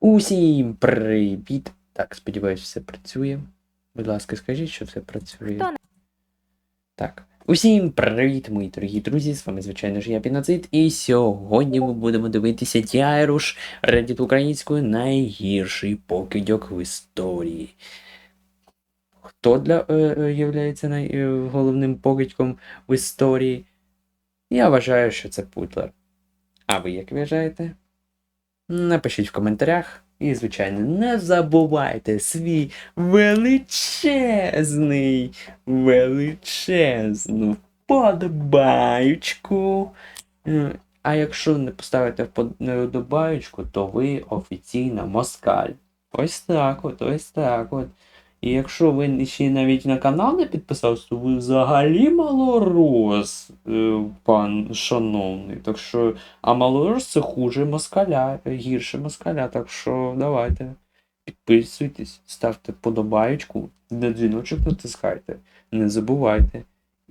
Усім привіт! Так, сподіваюся, все працює. Будь ласка, скажіть, що все працює. Хто не- Так. Усім привіт, мої дорогі друзі! З вами, звичайно ж, я Піноцид, і сьогодні ми будемо дивитися Діайруш Reddit українською найгірший покидьок в історії. Хто для е, е, являється най, е, головним покидьком в історії? Я вважаю, що це Путлер. А ви як вважаєте? Напишіть в коментарях. І, звичайно, не забувайте свій величезний, величезну вподобаючку. Е, А якщо не поставите вподобаючку, то ви офіційна москаль. Ось так от, ось так от. І якщо ви ще навіть на канал не підписався, то ви взагалі малорос, е, пан шановний. Так що а малорос це хуже москаля, гірше москаля. Так що давайте. Підписуйтесь, ставте подобаєчку, на дзвіночок натискайте. Не забувайте.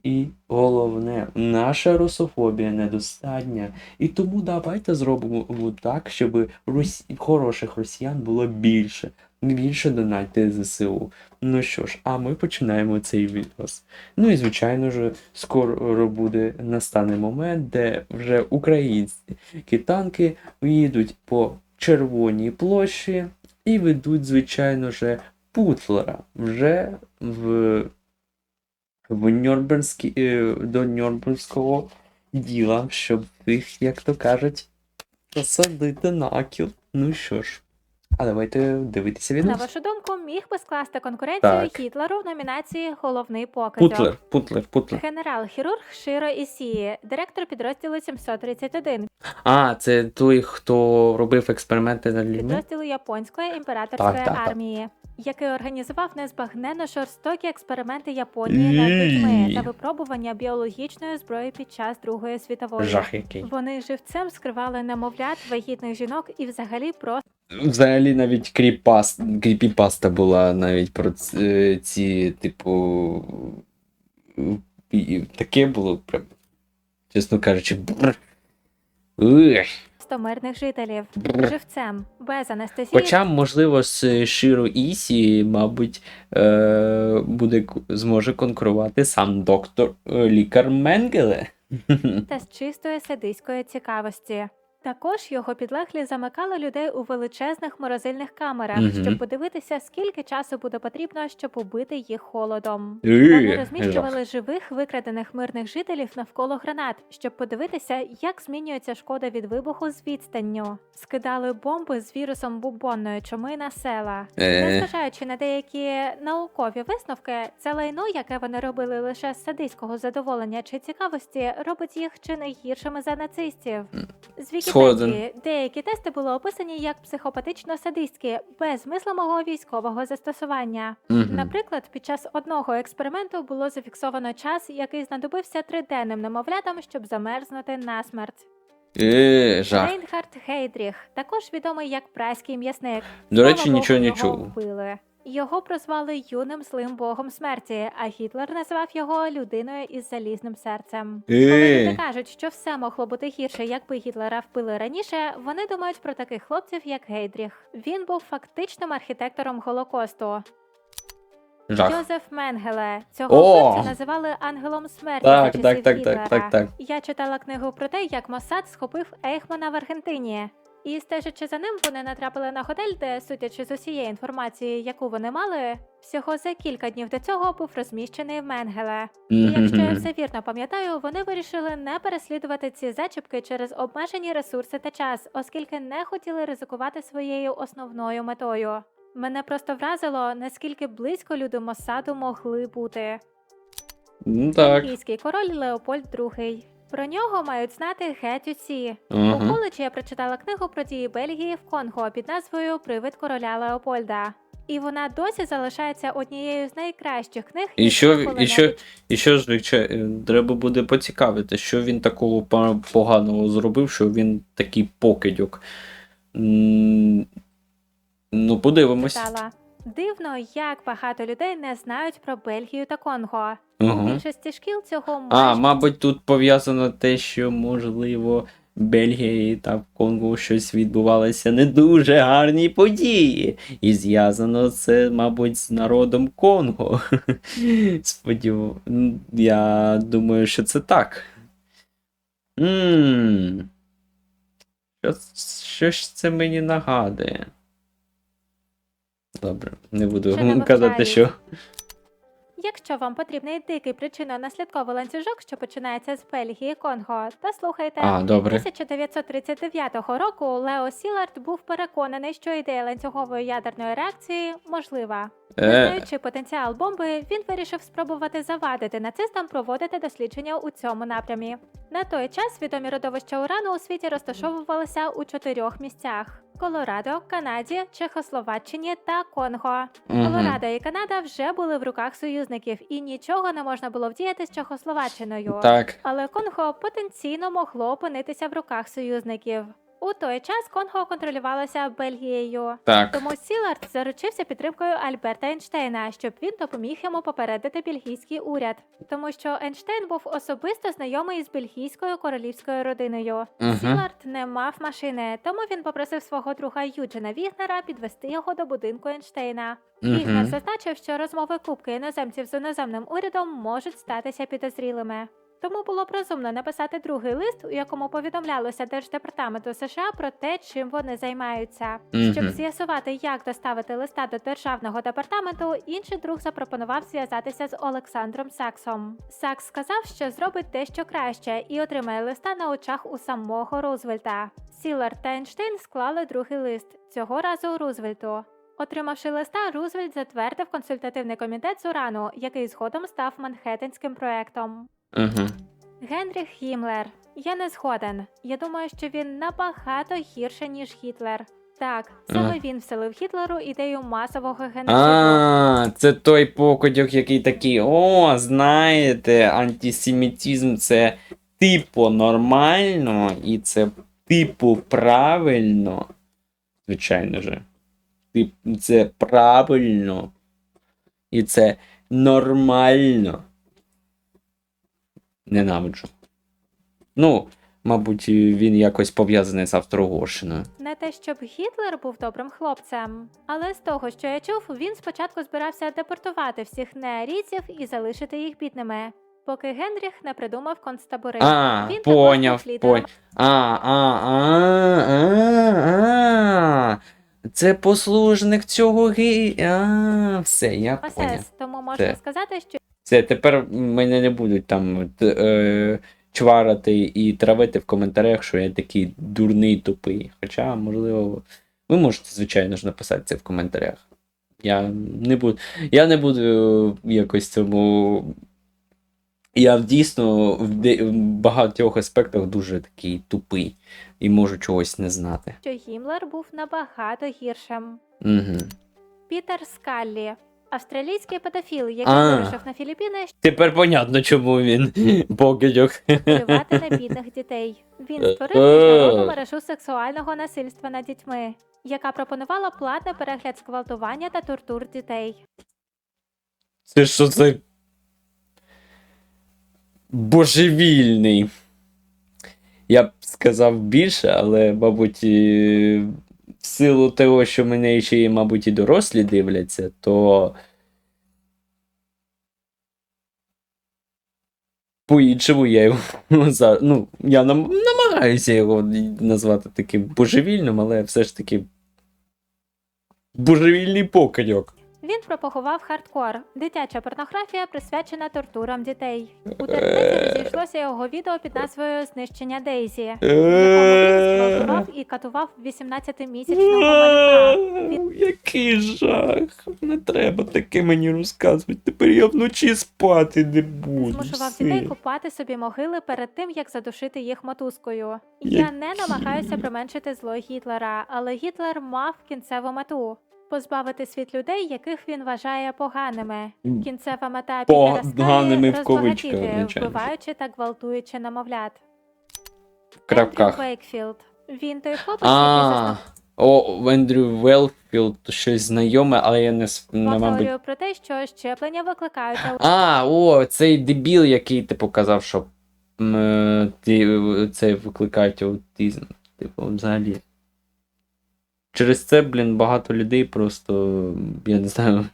І головне, наша русофобія недостатня. І тому давайте зробимо так, щоб рус... хороших росіян було більше. Більше донайте ЗСУ. Ну що ж, а ми починаємо цей відос. Ну і звичайно ж, скоро буде настане момент, де вже українські танки їдуть по червоній площі і ведуть, звичайно ж, Путлера вже в, в Нюрнберзький, е, до Нюрнберзького діла, щоб їх, як то кажуть, посадити на кіл. Ну що ж, а давайте дивитися На вашу думку, міг би скласти конкуренцію Так. Гітлеру в номінації Головний покидьок. Путлер, Путлер, Путлер. Генерал-хірург Широ Ісії, директор підрозділу 731, А, це той, хто робив експерименти над людьми? підрозділу японської імператорської Так, так, так. армії, який організував незбагненно жорстокі експерименти Японії над людьми Ій. та випробування біологічної зброї під час Другої світової. Жах який. Вони живцем скривали немовлят, вагітних жінок і взагалі просто Взагалі навіть кріпаст, кріпіпаста була навіть про ц- ці, типу. Таке було прям. Чесно кажучи, бррр. Ух. мирних жителів. Живцем, без анестезії Хоча, можливо, з Широ Ісі, мабуть, е- буде зможе конкурувати сам доктор е, лікар Менгеле. та з чистої садиської цікавості. Також його підлеглі замикали людей у величезних морозильних камерах, Мгм. щоб подивитися, скільки часу буде потрібно, щоб убити їх холодом. Вони розміщували живих викрадених мирних жителів навколо гранат, щоб подивитися, як змінюється шкода від вибуху з відстанню. Скидали бомби з вірусом бубонної чуми на села. Е. Незважаючи на деякі наукові висновки, це лайно, яке вони робили лише з садиського задоволення чи цікавості, робить їх чи не гіршими за нацистів. З Вікіпедії деякі тести були описані як психопатично-садистські, без мислимого військового застосування. Мгм. Наприклад, під час одного експерименту було зафіксовано час, який знадобився триденним немовлятам, щоб замерзнути насмерть. Е, жах. Рейнхард Гейдріх, також відомий як праський м'ясник. До речі, нічого не чув. Вбили. Його прозвали юним злим богом смерті, а Гітлер називав його людиною із залізним серцем. Коли Е. люди кажуть, що все могло бути гірше, якби Гітлера вбили раніше, вони думають про таких хлопців, як Гейдріх. Він був фактичним архітектором Голокосту. Жах. Йозеф Менгеле. Цього О! хлопця називали ангелом смерті Так, за так, часів так, Гітлера. так, так, так. Я читала книгу про те, як Моссад схопив Ейхмана в Аргентині. І стежачи за ним, вони натрапили на готель, де, судячи з усієї інформації, яку вони мали, всього за кілька днів до цього був розміщений в Менгеле. І якщо я все вірно пам'ятаю, вони вирішили не переслідувати ці зачіпки через обмежені ресурси та час, оскільки не хотіли ризикувати своєю основною метою. Мене просто вразило, наскільки близько люди Моссаду могли бути. Ну так. Бельгійський король Леопольд II. Про нього мають знати геть усі. У Ага. коледжі я прочитала книгу про дії Бельгії в Конго під назвою Привид короля Леопольда. І вона досі залишається однією з найкращих книг. І що, і що, і що ж, звичайно, треба буде поцікавити, що він такого поганого зробив, що він такий покидьок. Ну, подивимось. Дивно, як багато людей не знають про Бельгію та Конго. У більшості шкіл цього А, майже мабуть, тут пов'язано те, що, можливо, Бельгії та в Конго щось відбувалося не дуже гарні події. І зв'язано це, мабуть, з народом Конго. Сподів... Я думаю, що це так. Ммм. Що, що ж це мені нагадує? Добре, не буду не казати, що. Якщо вам потрібний дикий причинно-наслідковий ланцюжок, що починається з Бельгії, Конго, то слухайте. А, добре. 1939 року Лео Сілард був переконаний, що ідея ланцюгової ядерної реакції можлива. Не Е, знаючи потенціал бомби, він вирішив спробувати завадити нацистам проводити дослідження у цьому напрямі. На той час відомі родовища урану у світі розташовувалися у чотирьох місцях: Колорадо, Канаді, Чехословаччині та Конго. мгм. Колорадо і Канада вже були в руках союзників, і нічого не можна було вдіяти з Чехословаччиною. Так. Але Конго потенційно могло опинитися в руках союзників. У той час Конго контролювалося Бельгією. Так. Тому Сілард заручився підтримкою Альберта Ейнштейна, щоб він допоміг йому попередити бельгійський уряд, тому що Ейнштейн був особисто знайомий з бельгійською королівською родиною. Мгм. Сілард не мав машини, тому він попросив свого друга Юджина Вігнера підвести його до будинку Ейнштейна. Вігнер зазначив, що розмови кубки іноземців з іноземним урядом можуть статися підозрілими. Тому було б розумно написати другий лист, у якому повідомлялося Держдепартаменту США про те, чим вони займаються. Щоб з'ясувати, як доставити листа до державного департаменту, інший друг запропонував зв'язатися з Олександром Саксом. Сакс сказав, що зробить дещо краще і отримає листа на очах у самого Рузвельта. Сілар та Ейнштейн склали другий лист цього разу Рузвельту. Отримавши листа, Рузвельт затвердив консультативний комітет з урану, який згодом став Манхеттенським проектом. Генріх Гімлер. Я не згоден. Я думаю, що він набагато гірше, ніж Гітлер. Так, саме він вселив Гітлеру ідею масового геноциду. А, це той покидьок, який такий. О, знаєте, антисемітизм це типу нормально, і це типу правильно. Звичайно же. Тип, це правильно. І це нормально. Ненавиджу. Ну, мабуть, він якось пов'язаний з Австро-Угорщиною. Не те, щоб Гітлер був добрим хлопцем, але з того, що я чув, він спочатку збирався депортувати всіх неарійців і залишити їх бідними, поки Генріх не придумав концтабори. А, Він поняв, поняв. А, а, а, а, а. Це послужник цього гі. А, все, я поняв. Тому можна Це. сказати, що Все, тепер мене не будуть там е, чварити і травити в коментарях, що я такий дурний тупий. Хоча, можливо, ви можете, звичайно ж, написати це в коментарях. Я не буду, я не буду якось цьому. Я дійсно в, де, в багатьох аспектах дуже такий тупий і можу чогось не знати. Гімлер був набагато гіршим. Угу. Пітер Скаллі, австралійський педофіл, який А. вирушив на Філіппіни, Тепер понятно, чому він покидьок. впливати на бідних дітей. Він Е, створив е. міжнародну мережу сексуального насильства над дітьми, яка пропонувала платний перегляд зґвалтування та тортур дітей. Це що це? Божевільний. Я б сказав більше, але, мабуть, і в силу того, що мене ще й, мабуть, і дорослі дивляться, то. По-іншому я його ну, я нам, намагаюся його назвати таким божевільним, але все ж таки. Божевільний покидьок. Він пропагував хардкор, дитяча порнографія, присвячена тортурам дітей. У Е. інтернеті розійшлося його відео під назвою Знищення Дейзі, в якому він зґвалтував і катував 18-місячного малюка. Він Який жах. Не треба таке мені розказувати. Тепер я вночі спати не буду. змушував все. дітей купати собі могили перед тим, як задушити їх мотузкою. Які- Я не намагаюся применшити зло Гітлера, але Гітлер мав кінцеву мету. Позбавити світ людей, яких він вважає поганими. Кінцева мета Поганими в кавичках, вбиваючи та гвалтуючи немовлят. В крапках. Ендрю Вейкфілд. Він той хлопець, який о, Ендрю Велфілд щось знайоме, але я не, не мабуть. про те, що щеплення викликають А, о, цей дебіл, який типу казав, що м, е, ті, е, це викликають аутизм. Типу, взагалі. Через це, блін, багато людей просто, я не знаю.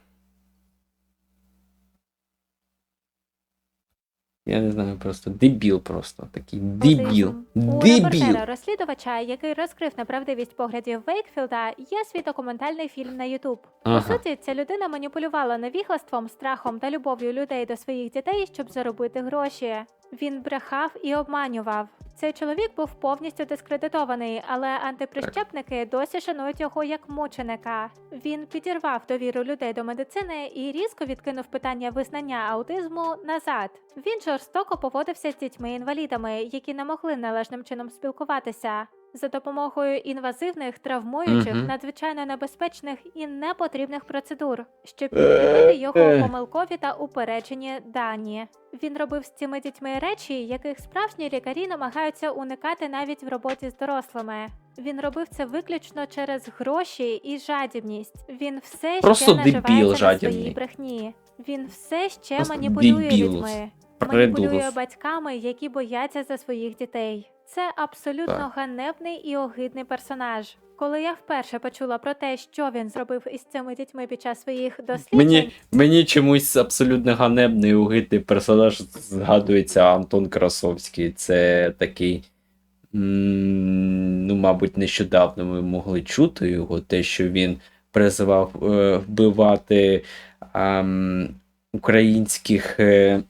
Я не знаю, просто дебіл просто. Такий дебіл. Аутизм. У розслідувача, який розкрив неправдивість поглядів Вейкфілда, є світокоментальний фільм на Ютуб. По суті, ця людина маніпулювала невіглаством, страхом та любов'ю людей до своїх дітей, щоб заробити гроші. Він брехав і обманював. Цей чоловік був повністю дискредитований, але антиприщепники досі шанують його як мученика. Він підірвав довіру людей до медицини і різко відкинув питання визнання аутизму назад. Він жорстоко поводився з дітьми-інвалідами, які не могли належним чином спілкуватися. За допомогою інвазивних, травмуючих, Мгм. надзвичайно небезпечних і непотрібних процедур, щоб підкріпити його Е. помилкові та упереджені дані. Він робив з цими дітьми речі, яких справжні лікарі намагаються уникати навіть в роботі з дорослими. Він робив це виключно через гроші і жадібність. Він все Просто ще дебіл наживається на жадібний. своїй брехні. Він все ще Просто маніпулює дебілус. людьми. Маніпулює батьками, які бояться за своїх дітей. Це абсолютно Так. ганебний і огидний персонаж. Коли я вперше почула про те, що він зробив із цими дітьми під час своїх досліджень, Мені, мені чомусь абсолютно ганебний угидний персонаж згадується Антон Красовський. Це такий. Ну, мабуть, нещодавно ми могли чути його, те, що він призивав е, вбивати ам, українських е,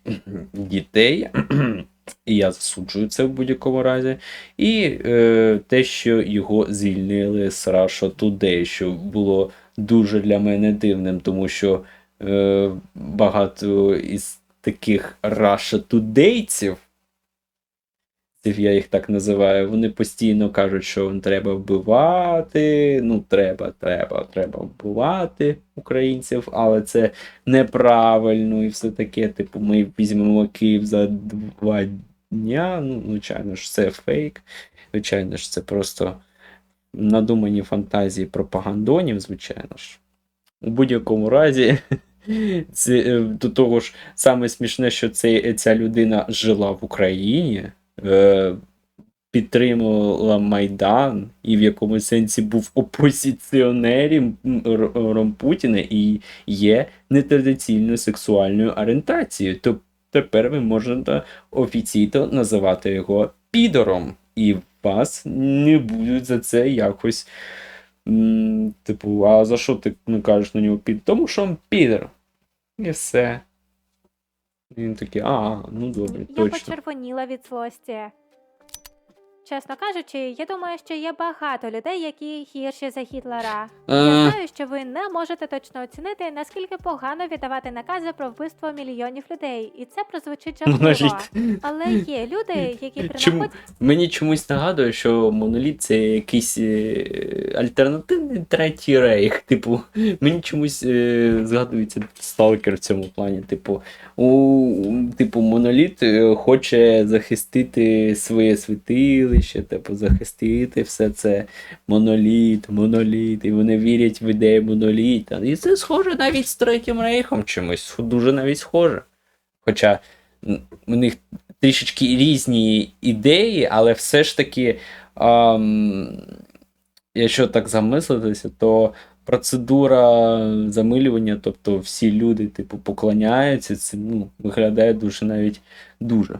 дітей. І я засуджую це в будь-якому разі. І е, те, що його звільнили з Russia Today, що було дуже для мене дивним, тому що е, багато із таких Russia Todayців, я їх так називаю, вони постійно кажуть, що треба вбивати. Ну, треба, треба, треба вбивати українців, але це неправильно і все таке. Типу, ми візьмемо Київ за два дня. Ну, звичайно ж, це фейк. Звичайно ж, це просто надумані фантазії пропагандонів, звичайно ж. У будь-якому разі, це, е, до того ж, саме смішне, що це, ця людина жила в Україні, е, підтримувала Майдан і в якомусь сенсі був опозиціонером Р- Путіна і є нетрадиційною сексуальною орієнтацією. То тепер ви можете офіційно називати його підором, і вас не будуть за це якось. Типу, а за що ти не кажеш на нього під? Тому що він підер. І все. Він такий, а, ну добре, я точно. почервоніла від злості. Чесно кажучи, я думаю, що є багато людей, які гірші за Гітлера. Я Е, знаю, що ви не можете точно оцінити, наскільки погано віддавати накази про вбивство мільйонів людей, і це прозвучить жахливо. Але є люди, які при Чому? Мені чомусь нагадує, що моноліт це якийсь е, альтернативний третій рейх. Типу, мені чомусь е, згадується сталкер в цьому плані. Типу, у, типу, моноліт хоче захистити своє святилище, типу, захистити все це моноліт, моноліт, і вони вірять в ідею моноліта. І це схоже навіть з третім рейхом чимось. Дуже навіть схоже. Хоча у них трішечки різні ідеї, але все ж таки, ам, якщо так замислитися, то процедура замилювання, тобто всі люди, типу, поклоняються, це ну, виглядає дуже навіть дуже.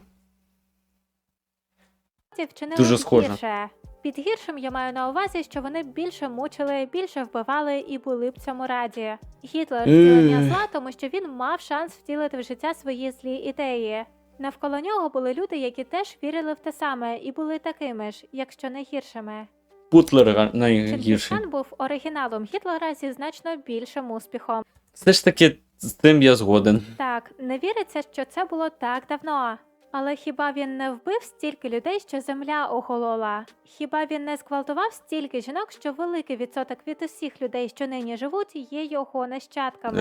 Вчинили Дуже схоже. гірше. Під гіршим я маю на увазі, що вони більше мучили, більше вбивали і були б цьому раді. Гітлер втілення Ех. зла, тому що він мав шанс втілити в життя свої злі ідеї. Навколо нього були люди, які теж вірили в те саме і були такими ж, якщо не гіршими. Путлер найгірший. Чингісхан був оригіналом Гітлера зі значно більшим успіхом. Все ж таки, з цим я згоден. Так, не віриться, що це було так давно. Але хіба він не вбив стільки людей, що земля охолола? Хіба він не зґвалтував стільки жінок, що великий відсоток від усіх людей, що нині живуть, є його нащадками?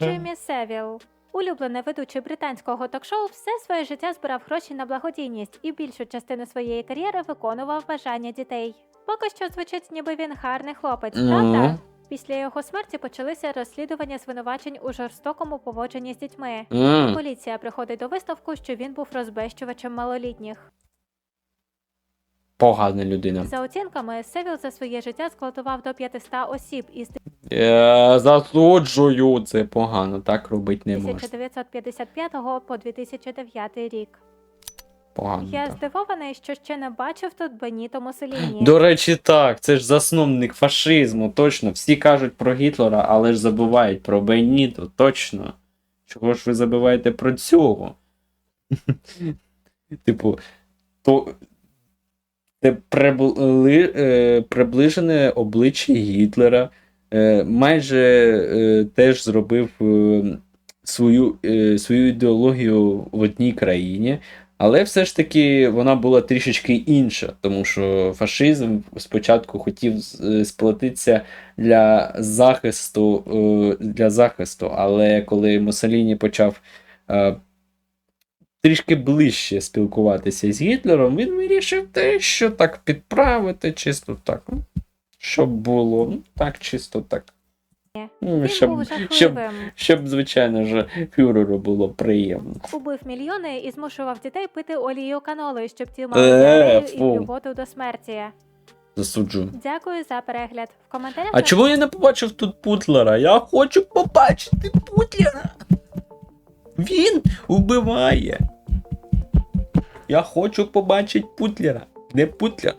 Джиммі Севіл. Улюблений ведучий британського ток-шоу все своє життя збирав гроші на благодійність і більшу частину своєї кар'єри виконував бажання дітей. Поки що звучить, ніби він гарний хлопець, правда? Після його смерті почалися розслідування звинувачень у жорстокому поводженні з дітьми. М, Поліція приходить до висновку, що він був розбещувачем малолітніх. Погана людина. За оцінками, Севіл за своє життя зґвалтував до 500 осіб із Я засуджую, це погано, так робити не можна. 1955 по 2009 рік. Погано. Я так. здивований, що ще не бачив тут Беніто Муссоліні. До речі, так, це ж засновник фашизму, точно. Всі кажуть про Гітлера, але ж забувають про Беніто, точно. Чого ж ви забуваєте про цього? Типу, то це прибли, е, приближене обличчя Гітлера. Е, майже е, теж зробив свою, свою ідеологію в одній країні. Але все ж таки вона була трішечки інша, тому що фашизм спочатку хотів е, сплотитися для захисту, е, для захисту, але коли Муссоліні почав е, трішки ближче спілкуватися з Гітлером, він вирішив те, що так підправити, чисто так. ну, Щоб було, ну, так, чисто так. Ну, Він Щоб, був щоб, жахливим. щоб, звичайно ж, фюреру було приємно. Убив мільйони і змушував дітей пити олію каноли, щоб ті мали Е, і блювоту до смерті. Засуджую. Дякую за перегляд. В коментарях А чому я не побачив тут Путлера? Я хочу побачити Путлера. Він убиває. Я хочу побачити Путлера. Де Путлер?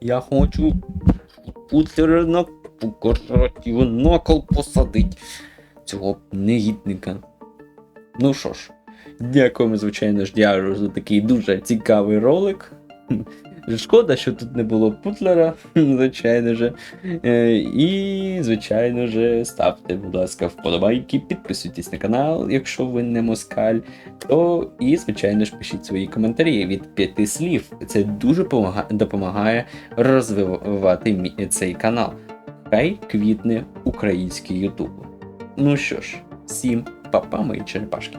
Я хочу Путлера на покарати, його на кол посадить. Цього негідника. Ну що ж, дякуємо, звичайно ж, Діару за такий дуже цікавий ролик. Шкода, що тут не було Путлера, звичайно ж. Е, І, звичайно ж, ставте, будь ласка, вподобайки, підписуйтесь на канал, якщо ви не москаль. То і, звичайно ж, пишіть свої коментарі від п'яти слів. Це дуже допомагає розвивати цей канал. Хай квітне український Ютуб. Ну що ж, всім па-па, мої черепашки.